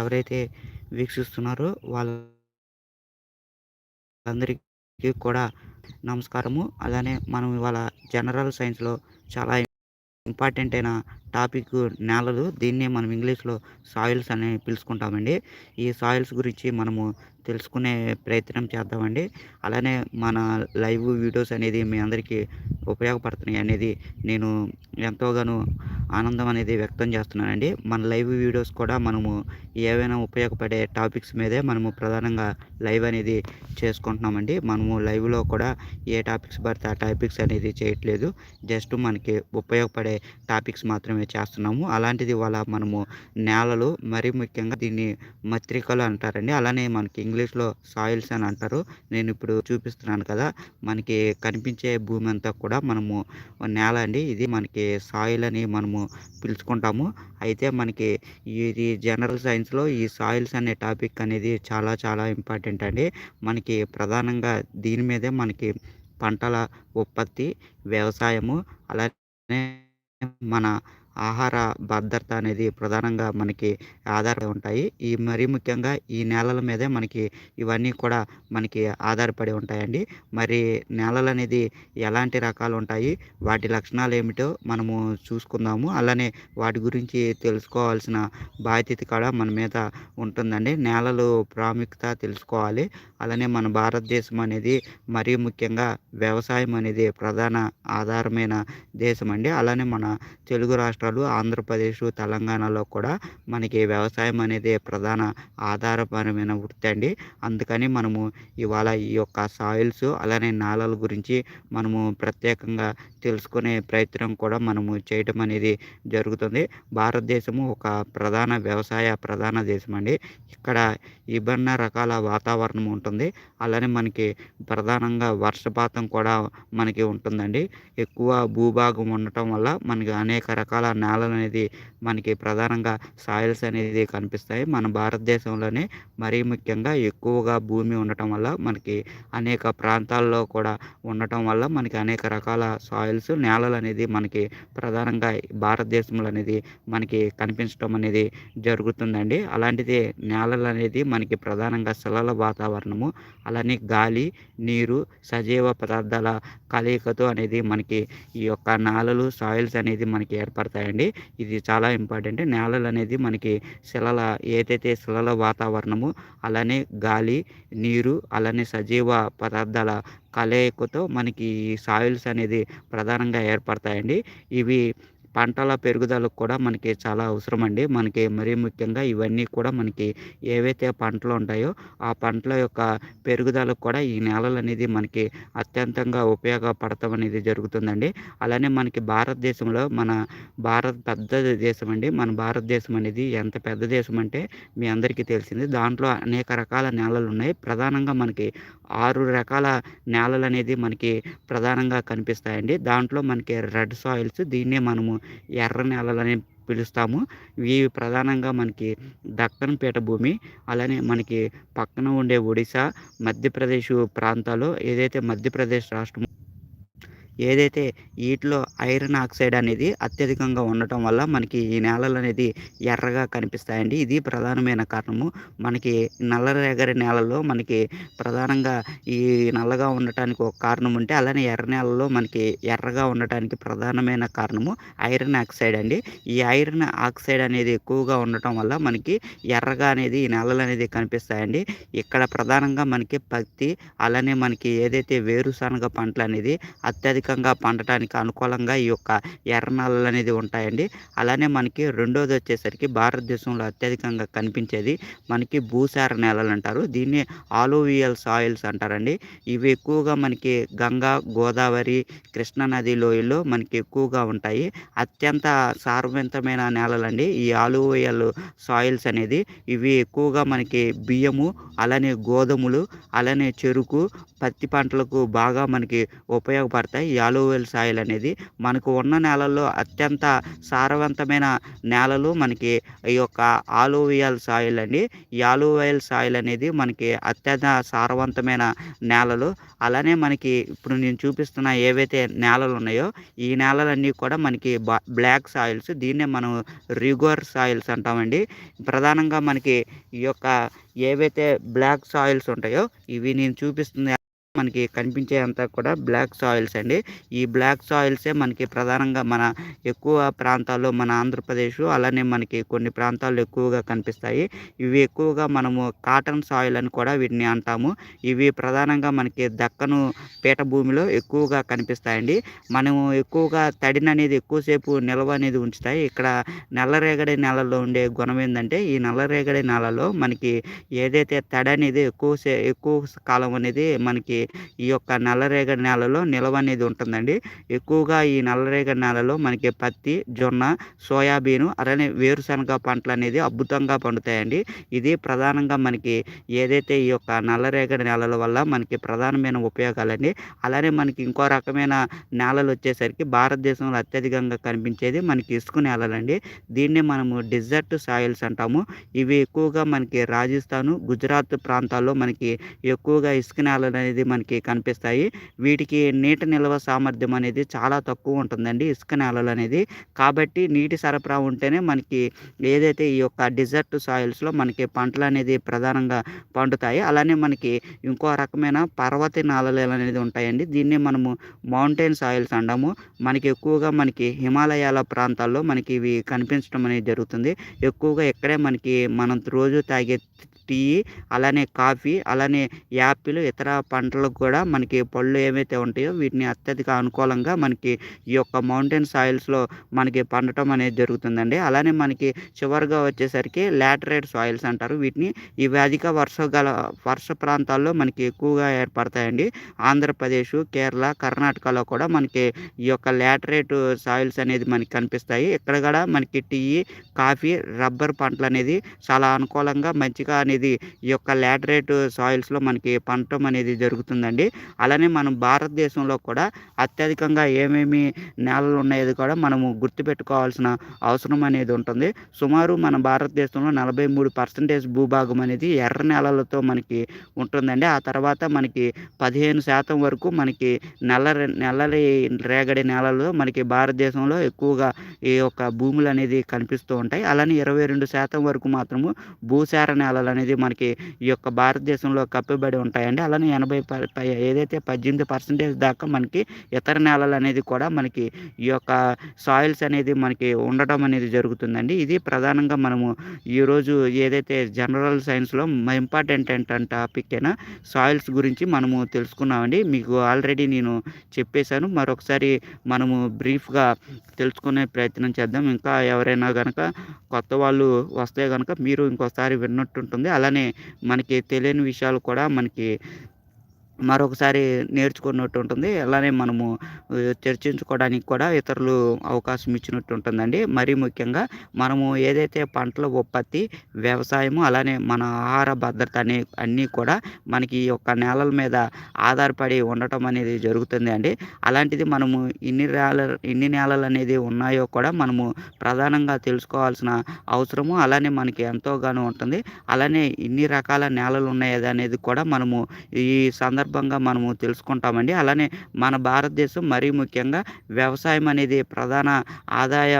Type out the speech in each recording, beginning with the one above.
ఎవరైతే వీక్షిస్తున్నారో వాళ్ళందరికీ కూడా నమస్కారము. అలానే మనం ఇవాళ జనరల్ సైన్స్లో చాలా ఇంపార్టెంట్ అయిన టాపిక్ నేలలు దీన్నే మనం ఇంగ్లీష్లో సాయిల్స్ అని పిలుచుకుంటామండి. ఈ సాయిల్స్ గురించి మనము తెలుసుకునే ప్రయత్నం చేద్దామండి. అలానే మన లైవ్ వీడియోస్ అనేది మీ అందరికీ ఉపయోగపడుతున్నాయి అనేది నేను ఎంతోగానో ఆనందం అనేది వ్యక్తం చేస్తున్నానండి. మన లైవ్ వీడియోస్ కూడా మనము ఏవైనా ఉపయోగపడే టాపిక్స్ మీదే మనము ప్రధానంగా లైవ్ అనేది చేసుకుంటున్నామండి. మనము లైవ్లో కూడా ఏ టాపిక్స్ పడితే ఆ టాపిక్స్ అనేది చేయట్లేదు. జస్ట్ మనకి ఉపయోగపడే టాపిక్స్ మాత్రమే చేస్తున్నాము. అలాంటిది వాళ్ళ మనము నేలలు మరీ ముఖ్యంగా దీన్ని మత్రికలు అంటారండి. అలానే మనకి ఇంగ్లీష్లో సాయిల్స్ అని అంటారు. నేను ఇప్పుడు చూపిస్తున్నాను కదా మనకి కనిపించే భూమి అంతా కూడా మనము నేల అండి. ఇది మనకి సాయిల్ అని మనము పిలుచుకుంటాము. అయితే మనకి ఇది జనరల్ సైన్స్లో ఈ సాయిల్స్ అనే టాపిక్ అనేది చాలా చాలా ఇంపార్టెంట్ అండి. మనకి ప్రధానంగా దీని మీదే మనకి పంటల ఉత్పత్తి వ్యవసాయము అలానే మన ఆహార భద్రత అనేది ప్రధానంగా మనకి ఆధారపడి ఉంటాయి. ఈ మరీ ముఖ్యంగా ఈ నేలల మీదే మనకి ఇవన్నీ కూడా మనకి ఆధారపడి ఉంటాయండి. మరి నేలలు అనేది ఎలాంటి రకాలు ఉంటాయి? వాటి లక్షణాలు ఏమిటో మనము చూసుకుందాము. అలానే వాటి గురించి తెలుసుకోవాల్సిన బాధ్యత కూడా మన మీద ఉంటుందండి. నేలలు ప్రాముఖ్యత తెలుసుకోవాలి. అలానే మన భారతదేశం అనేది మరీ ముఖ్యంగా వ్యవసాయం అనేది ప్రధాన ఆధారమైన దేశం అండి. అలానే మన తెలుగు రాష్ట్రాలు ఆంధ్రప్రదేశ్ తెలంగాణలో కూడా మనకి వ్యవసాయం అనేది ప్రధాన ఆధారపరమైన వృత్తి అండి. అందుకని మనము ఇవాళ ఈ యొక్క సాయిల్స్ అలానే నేలల గురించి మనము ప్రత్యేకంగా తెలుసుకునే ప్రయత్నం కూడా మనము చేయటం అనేది జరుగుతుంది. భారతదేశము ఒక ప్రధాన వ్యవసాయ ప్రధాన దేశం అండి. ఇక్కడ విభిన్న రకాల వాతావరణం ఉంటుంది. అలానే మనకి ప్రధానంగా వర్షపాతం కూడా మనకి ఉంటుందండి. ఎక్కువ భూభాగం ఉండటం వల్ల మనకి అనేక రకాల నేలలు అనేది మనకి ప్రధానంగా సాయిల్స్ అనేది కనిపిస్తాయి. మన భారతదేశంలోనే మరీ ముఖ్యంగా ఎక్కువగా భూమి ఉండటం వల్ల మనకి అనేక ప్రాంతాల్లో కూడా ఉండటం వల్ల మనకి అనేక రకాల సాయిల్స్ నేలలు అనేది మనకి ప్రధానంగా భారతదేశంలో అనేది మనకి కనిపించడం అనేది జరుగుతుందండి. అలాంటిది నేలలు అనేది మనకి ప్రధానంగా శిలల వాతావరణము అలానే గాలి నీరు సజీవ పదార్థాల కలయికతో అనేది మనకి ఈ యొక్క నాలలు సాయిల్స్ అనేది మనకి ఏర్పడతాయి ఉంటాయండి. ఇది చాలా ఇంపార్టెంట్. నేలలు అనేది మనకి శిలల ఏదైతే శిలల వాతావరణము అలానే గాలి నీరు అలానే సజీవ పదార్థాల కలయికతో మనకి ఈ సాయిల్స్ అనేది ప్రధానంగా ఏర్పడతాయండి. ఇవి పంటల పెరుగుదలకు కూడా మనకి చాలా అవసరం అండి మనకి మరీ ముఖ్యంగా ఇవన్నీ కూడా మనకి ఏవైతే పంటలు ఉంటాయో ఆ పంటల యొక్క పెరుగుదలకు కూడా ఈ నేలలు అనేది మనకి అత్యంతంగా ఉపయోగపడతాం అనేది జరుగుతుందండి. అలానే మనకి భారతదేశంలో మన భారత్ పెద్ద దేశం అండి మన భారతదేశం అనేది ఎంత పెద్ద దేశం అంటే మీ అందరికీ తెలిసింది. దాంట్లో అనేక రకాల నేలలు ఉన్నాయి. ప్రధానంగా మనకి ఆరు రకాల నేలలు అనేది మనకి ప్రధానంగా కనిపిస్తాయండి. దాంట్లో మనకి రెడ్ సాయిల్స్ దీన్నే మనము ఎర్ర నేలలని పిలుస్తాము. ఇవి ప్రధానంగా మనకి దక్కన్ పీఠభూమి అలానే మనకి పక్కన ఉండే ఒడిశా మధ్యప్రదేశ్ ప్రాంతాలు ఏదైతే మధ్యప్రదేశ్ రాష్ట్రం ఏదైతే వీటిలో ఐరన్ ఆక్సైడ్ అనేది అత్యధికంగా ఉండటం వల్ల మనకి ఈ నేలలు అనేది ఎర్రగా కనిపిస్తాయండి. ఇది ప్రధానమైన కారణము. మనకి నల్లరేగడి నేలలో మనకి ప్రధానంగా ఈ నల్లగా ఉండటానికి ఒక కారణం ఉంటే అలానే ఎర్ర నేలలో మనకి ఎర్రగా ఉండటానికి ప్రధానమైన కారణము ఐరన్ ఆక్సైడ్ అండి. ఈ ఐరన్ ఆక్సైడ్ అనేది ఎక్కువగా ఉండటం వల్ల మనకి ఎర్రగా అనేది ఈ నేలలు అనేది కనిపిస్తాయండి. ఇక్కడ ప్రధానంగా మనకి పత్తి అలానే మనకి ఏదైతే వేరుశనగ పంటలు అనేది అత్యధిక అధికంగా పండటానికి అనుకూలంగా ఈ యొక్క ఎర్ర అనేది ఉంటాయండి. అలానే మనకి రెండోది వచ్చేసరికి భారతదేశంలో అత్యధికంగా కనిపించేది మనకి భూసార నేలలు అంటారు. దీన్ని ఆలోవియల్ సాయిల్స్ అంటారండి. ఇవి ఎక్కువగా మనకి గంగా గోదావరి కృష్ణానది లోయల్లో మనకి ఎక్కువగా ఉంటాయి. అత్యంత సారవంతమైన నేలలండి ఈ ఆలోవియల్ సాయిల్స్ అనేది. ఇవి ఎక్కువగా మనకి బియ్యము అలానే గోధుమలు అలానే చెరుకు పత్తి పంటలకు బాగా మనకి ఉపయోగపడతాయి. యాలోవెల్ సాయిల్ అనేది మనకు ఉన్న నేలల్లో అత్యంత సారవంతమైన నేలలు మనకి ఈ యొక్క ఆలోవియల్ సాయిల్ అండి. యాలోవెల్ సాయిల్ అనేది మనకి అత్యంత సారవంతమైన నేలలు. అలానే మనకి ఇప్పుడు నేను చూపిస్తున్న ఏవైతే నేలలు ఉన్నాయో ఈ నేలలన్నీ కూడా మనకి బ్లాక్ సాయిల్స్ దీన్నే మనం రిగోర్ సాయిల్స్ అంటామండి. ప్రధానంగా మనకి ఈ యొక్క ఏవైతే బ్లాక్ సాయిల్స్ ఉంటాయో ఇవి నేను చూపిస్తుంది మనకి కనిపించే అంతా కూడా బ్లాక్ సాయిల్స్ అండి. ఈ బ్లాక్ సాయిల్సే మనకి ప్రధానంగా మన ఎక్కువ ప్రాంతాల్లో మన ఆంధ్రప్రదేశ్ అలానే మనకి కొన్ని ప్రాంతాల్లో ఎక్కువగా కనిపిస్తాయి. ఇవి ఎక్కువగా మనము కాటన్ సాయిల్ అని కూడా వీటిని అంటాము. ఇవి ప్రధానంగా మనకి దక్కను పీఠభూమిలో ఎక్కువగా కనిపిస్తాయండి. మనము ఎక్కువగా తడిని అనేది ఎక్కువసేపు నిల్వ అనేది ఉంచుతాయి. ఇక్కడ నల్లరేగడి నేలలో ఉండే గుణం ఏంటంటే ఈ నల్లరేగడి నేలలో మనకి ఏదైతే తడి అనేది ఎక్కువ ఎక్కువ కాలం అనేది మనకి ఈ యొక్క నల్లరేగడి నేలలో నిల్వ అనేది ఉంటుందండి. ఎక్కువగా ఈ నల్లరేగడి నేలలో మనకి పత్తి జొన్న సోయాబీన్ అలానే వేరుశనగ పంటలు అనేది అద్భుతంగా పండుతాయండి. ఇది ప్రధానంగా మనకి ఏదైతే ఈ యొక్క నల్లరేగడి నేలల వల్ల మనకి ప్రధానమైన ఉపయోగాలండి. అలానే మనకి ఇంకో రకమైన నేలలు వచ్చేసరికి భారతదేశంలో అత్యధికంగా కనిపించేది మనకి ఇసుక నేలలండి. దీన్ని మనము డిజర్ట్ సాయిల్స్ అంటాము. ఇవి ఎక్కువగా మనకి రాజస్థాను గుజరాత్ ప్రాంతాల్లో మనకి ఎక్కువగా ఇసుక నేలలు అనేది మనకి కనిపిస్తాయి. వీటికి నీటి నిల్వ సామర్థ్యం అనేది చాలా తక్కువ ఉంటుందండి. ఇసుక నేలలు అనేది. కాబట్టి నీటి సరఫరా ఉంటేనే మనకి ఏదైతే ఈ యొక్క డిజర్ట్ సాయిల్స్లో మనకి పంటలు అనేది ప్రధానంగా పండుతాయి. అలానే మనకి ఇంకో రకమైన పర్వత నాలలు అనేది ఉంటాయండి. దీన్ని మనము మౌంటైన్ సాయిల్స్ అంటాము. మనకి ఎక్కువగా మనకి హిమాలయాల ప్రాంతాల్లో మనకి ఇవి కనిపించడం అనేది జరుగుతుంది. ఎక్కువగా ఇక్కడే మనకి మనం రోజు తాగే టీ అలానే కాఫీ అలానే యాపిల్ ఇతర పంటలకు కూడా మనకి పళ్ళు ఏవైతే ఉంటాయో వీటిని అత్యధిక అనుకూలంగా మనకి ఈ యొక్క మౌంటైన్ సాయిల్స్లో మనకి పండటం అనేది జరుగుతుందండి. అలానే మనకి చివరిగా వచ్చేసరికి లాటరైట్ సాయిల్స్ అంటారు. వీటిని ఈ అధిక వర్ష గల వర్ష ప్రాంతాల్లో మనకి ఎక్కువగా ఏర్పడతాయండి. ఆంధ్రప్రదేశ్ కేరళ కర్ణాటకలో కూడా మనకి ఈ యొక్క లాటరైట్ సాయిల్స్ అనేది మనకి కనిపిస్తాయి. ఇక్కడ కూడా మనకి టీ కాఫీ రబ్బర్ పంటలు అనేది చాలా అనుకూలంగా మంచిగా అనేది ఈ యొక్క లాటరేట్ సాయిల్స్లో మనకి పండటం అనేది జరుగుతుందండి. అలానే మనం భారతదేశంలో కూడా అత్యధికంగా ఏమేమి నేలలు ఉన్నాయో కూడా మనము గుర్తుపెట్టుకోవాల్సిన అవసరం అనేది ఉంటుంది. సుమారు మన భారతదేశంలో నలభై మూడు పర్సెంటేజ్ భూభాగం అనేది ఎర్ర నేలలతో మనకి ఉంటుందండి. ఆ తర్వాత మనకి పదిహేను శాతం వరకు మనకి నల్ల నల్లరి రేగడి నేలలు మనకి భారతదేశంలో ఎక్కువగా ఈ యొక్క భూములు అనేది కనిపిస్తూ ఉంటాయి. అలానే ఇరవై రెండు శాతం వరకు మాత్రము భూసార నేలలు అనేది మనకి ఈ యొక్క భారతదేశంలో కప్పబడి ఉంటాయండి. అలానే ఎనభై ఏదైతే పద్దెనిమిది పర్సెంటేజ్ దాకా మనకి ఇతర నేలలు అనేది కూడా మనకి ఈ యొక్క సాయిల్స్ అనేది మనకి ఉండటం అనేది జరుగుతుందండి. ఇది ప్రధానంగా మనము ఈరోజు ఏదైతే జనరల్ సైన్స్లో ఇంపార్టెంట్ ఏంటంటే టాపిక్ అయినా సాయిల్స్ గురించి మనము తెలుసుకున్నామండి. మీకు ఆల్రెడీ నేను చెప్పేశాను. మరొకసారి మనము బ్రీఫ్గా తెలుసుకునే ప్రయత్నం చేద్దాం. ఇంకా ఎవరైనా కనుక కొత్త వాళ్ళు వస్తే కనుక మీరు ఇంకోసారి విన్నట్టు ఉంటుంది అలానే మనకి తెలియని విషయాలు కూడా మనకి మరొకసారి నేర్చుకున్నట్టు ఉంటుంది. అలానే మనము చర్చించుకోవడానికి కూడా ఇతరులు అవకాశం ఇచ్చినట్టు ఉంటుందండి. మరీ ముఖ్యంగా మనము ఏదైతే పంటల ఉత్పత్తి వ్యవసాయము అలానే మన ఆహార భద్రత అనే అన్నీ కూడా మనకి ఈ యొక్క నేలల మీద ఆధారపడి ఉండటం అనేది జరుగుతుంది అండి. అలాంటిది మనము ఇన్ని నేల ఇన్ని నేలలు అనేది ఉన్నాయో కూడా మనము ప్రధానంగా తెలుసుకోవాల్సిన అవసరము అలానే మనకి ఎంతోగానో ఉంటుంది. అలానే ఇన్ని రకాల నేలలు ఉన్నాయి అనేది కూడా మనము ఈ సందర్భ సందర్భంగా మనము తెలుసుకుంటామండి. అలానే మన భారతదేశం మరీ ముఖ్యంగా వ్యవసాయం అనేది ప్రధాన ఆదాయ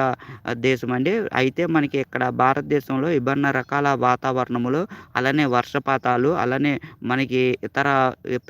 దేశం అండి. అయితే మనకి ఇక్కడ భారతదేశంలో విభిన్న రకాల వాతావరణములు అలానే వర్షపాతాలు అలానే మనకి ఇతర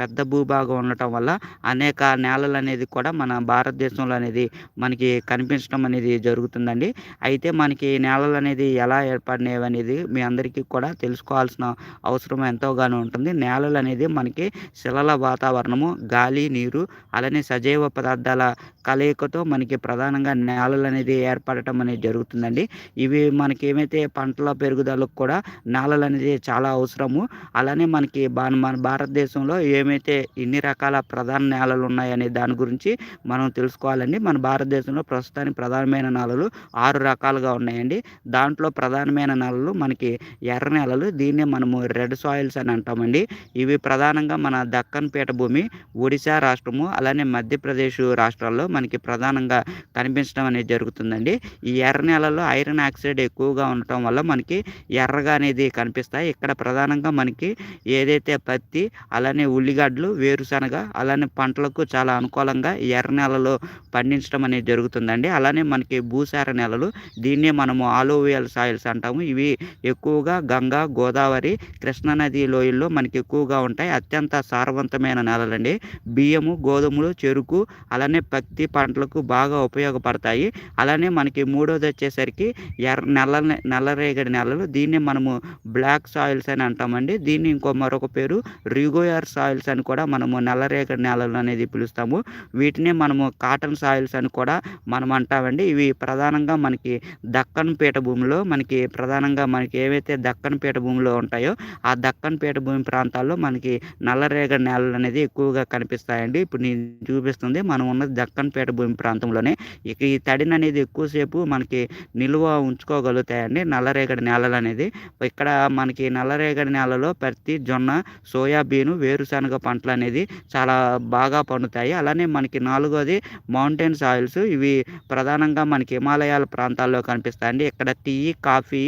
పెద్ద భూభాగం ఉండటం వల్ల అనేక నేలలు అనేది కూడా మన భారతదేశంలో అనేది మనకి కనిపించడం అనేది జరుగుతుందండి. అయితే మనకి నేలలు అనేది ఎలా ఏర్పడినవి అనేది మీ అందరికీ కూడా తెలుసుకోవాల్సిన అవసరం ఎంతోగానో ఉంటుంది. నేలలు అనేది మనకి శిలల వాతావరణము గాలి నీరు అలానే సజీవ పదార్థాల కలయికతో మనకి ప్రధానంగా నేలలు అనేది ఏర్పడటం అనేది జరుగుతుందండి. ఇవి మనకి ఏమైతే పంటల పెరుగుదలకు కూడా నేలలు అనేది చాలా అవసరము. అలానే మనకి మన భారతదేశంలో ఏమైతే ఎన్ని రకాల ప్రధాన నేలలు ఉన్నాయనే దాని గురించి మనం తెలుసుకోవాలండి. మన భారతదేశంలో ప్రస్తుతానికి ప్రధానమైన నేలలు ఆరు రకాలుగా ఉన్నాయండి. దాంట్లో ప్రధానమైన నేలలు మనకి ఎర్ర నేలలు దీన్నే మనము రెడ్ సాయిల్స్ అని అంటామండి. ఇవి ప్రధానంగా మన దక్క దక్కన్ పీఠభూమి ఒడిశా రాష్ట్రము అలానే మధ్యప్రదేశ్ రాష్ట్రాల్లో మనకి ప్రధానంగా కనిపించడం అనేది జరుగుతుందండి. ఈ ఎర్ర నేలలో ఐరన్ ఆక్సైడ్ ఎక్కువగా ఉండటం వల్ల మనకి ఎర్రగా అనేది కనిపిస్తాయి. ఇక్కడ ప్రధానంగా మనకి ఏదైతే పత్తి అలానే ఉల్లిగడ్డలు వేరుశనగ అలానే పంటలకు చాలా అనుకూలంగా ఈ ఎర్ర నేలలో పండించడం అనేది జరుగుతుందండి. అలానే మనకి భూసార నేలలు దీన్నే మనము ఆలోవియల్ సాయిల్స్ అంటాము. ఇవి ఎక్కువగా గంగా గోదావరి కృష్ణానది లోయల్లో మనకి ఎక్కువగా ఉంటాయి. అత్యంత సారవంత సారవంతమైన నేలలండి. బియ్యము గోధుమలు చెరుకు అలానే పత్తి పంటలకు బాగా ఉపయోగపడతాయి. అలానే మనకి మూడోది వచ్చేసరికి ఎర్ర నల్ల నల్లరేగడి నేలలు దీన్ని మనము బ్లాక్ సాయిల్స్ అని అంటామండి. దీన్ని ఇంకో మరొక పేరు రిగోయర్ సాయిల్స్ అని కూడా మనము నల్లరేగడి నేలలు అనేది పిలుస్తాము. వీటిని మనము కాటన్ సాయిల్స్ అని కూడా మనం అంటామండి. ఇవి ప్రధానంగా మనకి దక్కన్ పీఠభూమిలో మనకి ప్రధానంగా మనకి ఏవైతే దక్కన్ పీఠభూమిలో ఉంటాయో ఆ దక్కన్ పీఠభూమి ప్రాంతాల్లో మనకి నల్లరేగడి నేల నేలలు అనేది ఎక్కువగా కనిపిస్తాయండి. ఇప్పుడు నేను చూపిస్తుంది మనం ఉన్నది దక్కన్పేట భూమి ప్రాంతంలోనే. ఇక ఈ తడిని అనేది ఎక్కువసేపు మనకి నిల్వ ఉంచుకోగలుగుతాయండి. నల్లరేగడి నేలలు అనేది ఇక్కడ మనకి నల్లరేగడి నేలలో ప్రతి జొన్న సోయాబీన్ వేరుశనగ పంటలు అనేది చాలా బాగా పండుతాయి. అలానే మనకి నాలుగోది మౌంటైన్ సాయిల్స్. ఇవి ప్రధానంగా మనకి హిమాలయాల ప్రాంతాల్లో కనిపిస్తాయండి. ఇక్కడ టీ కాఫీ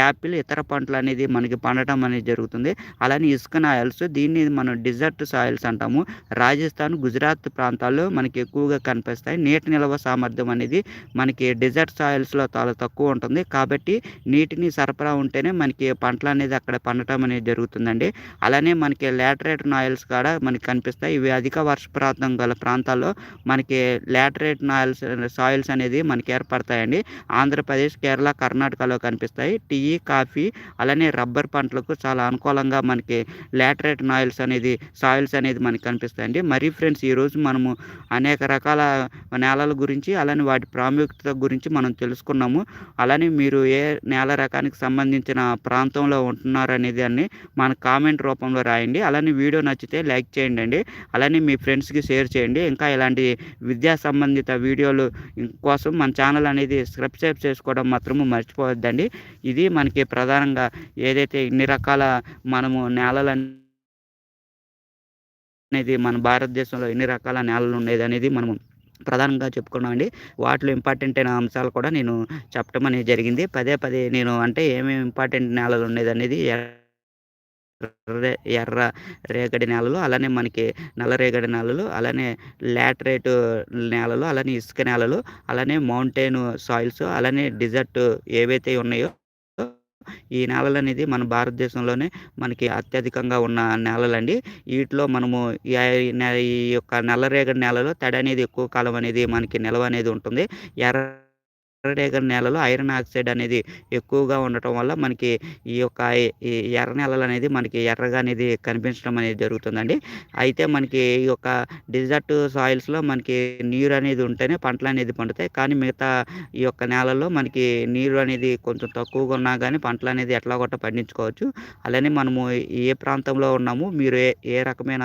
యాపిల్ ఇతర పంటలు అనేది మనకి పండటం అనేది జరుగుతుంది. అలానే ఇసుక నాయల్స్ దీన్ని మనం డిజర్ట్ సాయిల్స్ అంటాము. రాజస్థాన్ గుజరాత్ ప్రాంతాల్లో మనకి ఎక్కువగా కనిపిస్తాయి. నీటి నిల్వ సామర్థ్యం అనేది మనకి డిజర్ట్ సాయిల్స్లో చాలా తక్కువ ఉంటుంది. కాబట్టి నీటిని సరఫరా ఉంటేనే మనకి పంటలు అనేది అక్కడ పండటం అనేది జరుగుతుందండి. అలానే మనకి లాటరేట్ నాయిల్స్ కూడా మనకి కనిపిస్తాయి. ఇవి అధిక వర్షపాతం గల ప్రాంతాల్లో మనకి లాటరేట్ నాయిల్స్ సాయిల్స్ అనేది మనకి ఏర్పడతాయండి. ఆంధ్రప్రదేశ్ కేరళ కర్ణాటకలో కనిపిస్తాయి. టీ కాఫీ అలానే రబ్బర్ పంటలకు చాలా అనుకూలంగా మనకి లాటరేట్ నాయిల్స్ అనేది సాయిల్స్ అనేది మనకి కనిపిస్తాయండి. మరి ఫ్రెండ్స్ ఈరోజు మనము అనేక రకాల నేలల గురించి అలానే వాటి ప్రాముఖ్యత గురించి మనం తెలుసుకున్నాము. అలానే మీరు ఏ నేల రకానికి సంబంధించిన ప్రాంతంలో ఉంటున్నారు అనేది అన్ని మన కామెంట్ రూపంలో రాయండి. అలానే వీడియో నచ్చితే లైక్ చేయండి అండి. అలానే మీ ఫ్రెండ్స్కి షేర్ చేయండి. ఇంకా ఇలాంటి విద్యా సంబంధిత వీడియోలు కోసం మన ఛానల్ అనేది సబ్స్క్రైబ్ చేసుకోవడం మాత్రము మర్చిపోవద్దండి. ఇది మనకి ప్రధానంగా ఏదైతే ఇన్ని రకాల మనము నేలలు అనేది మన భారతదేశంలో ఎన్ని రకాల నేలలు ఉండేది అనేది మనం ప్రధానంగా చెప్పుకున్నామండి. వాటిలో ఇంపార్టెంట్ అయిన అంశాలు కూడా నేను చెప్పడం అనేది జరిగింది. పదే పదే నేను అంటే ఏమేమి ఇంపార్టెంట్ నేలలు ఉండేది అనేది ఎర్ర ఎర్ర రేగడి నేలలు అలానే మనకి నల్ల రేగడి నేలలు అలానే లాటరేట్ నేలలు అలానే ఇసుక నేలలు అలానే మౌంటైన్ సాయిల్స్ అలానే డిజర్ట్ ఏవైతే ఉన్నాయో ఈ నేలలు అనేది మన భారతదేశంలోనే మనకి అత్యధికంగా ఉన్న నేలలండి. వీటిలో మనము ఈ యొక్క నల్లరేగడి నేలలో తడి అనేది ఎక్కువ కాలం అనేది మనకి నిల్వ అనేది ఉంటుంది. ఎర్ర ఎర్రరేగడి నేలలో ఐరన్ ఆక్సైడ్ అనేది ఎక్కువగా ఉండటం వల్ల మనకి ఈ యొక్క ఈ ఎర్ర నేలలు అనేది మనకి ఎర్రగా అనేది కనిపించడం అనేది జరుగుతుందండి. అయితే మనకి ఈ యొక్క డిజర్ట్ సాయిల్స్లో మనకి నీరు అనేది ఉంటేనే పంటలు అనేది పండుతాయి. కానీ మిగతా ఈ యొక్క నేలల్లో మనకి నీరు అనేది కొంచెం తక్కువగా ఉన్నా కానీ పంటలు అనేది ఎట్లా కూడా పండించుకోవచ్చు. అలానే మనము ఏ ప్రాంతంలో ఉన్నాము మీరు ఏ ఏ రకమైన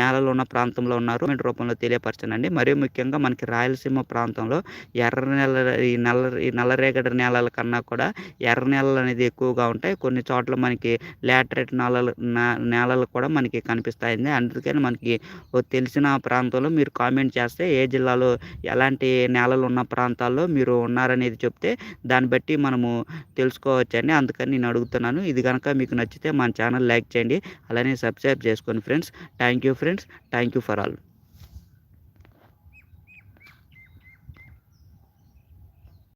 నేలలు ఉన్న ప్రాంతంలో ఉన్నారు రూపంలో తెలియపరచనండి. మరియు ముఖ్యంగా మనకి రాయలసీమ ప్రాంతంలో ఎర్ర నెల ఈ నెల నల్ల ఈ నల్లరేగడి నేలల కన్నా కూడా ఎర్ర నేలలు అనేది ఎక్కువగా ఉంటాయి. కొన్ని చోట్ల మనకి లాటరైట్ నేలలు నేలలు కూడా మనకి కనిపిస్తాయండి. అందుకని మనకి తెలిసిన ప్రాంతంలో మీరు కామెంట్ చేస్తే ఏ జిల్లాలో ఎలాంటి నేలలు ఉన్న ప్రాంతాల్లో మీరు ఉన్నారనేది చెప్తే దాన్ని బట్టి మనము తెలుసుకోవచ్చండి. అందుకని నేను అడుగుతున్నాను. ఇది కనుక మీకు నచ్చితే మన ఛానల్ లైక్ చేయండి. అలానే సబ్స్క్రైబ్ చేసుకోండి friends thank you friends thank you for all.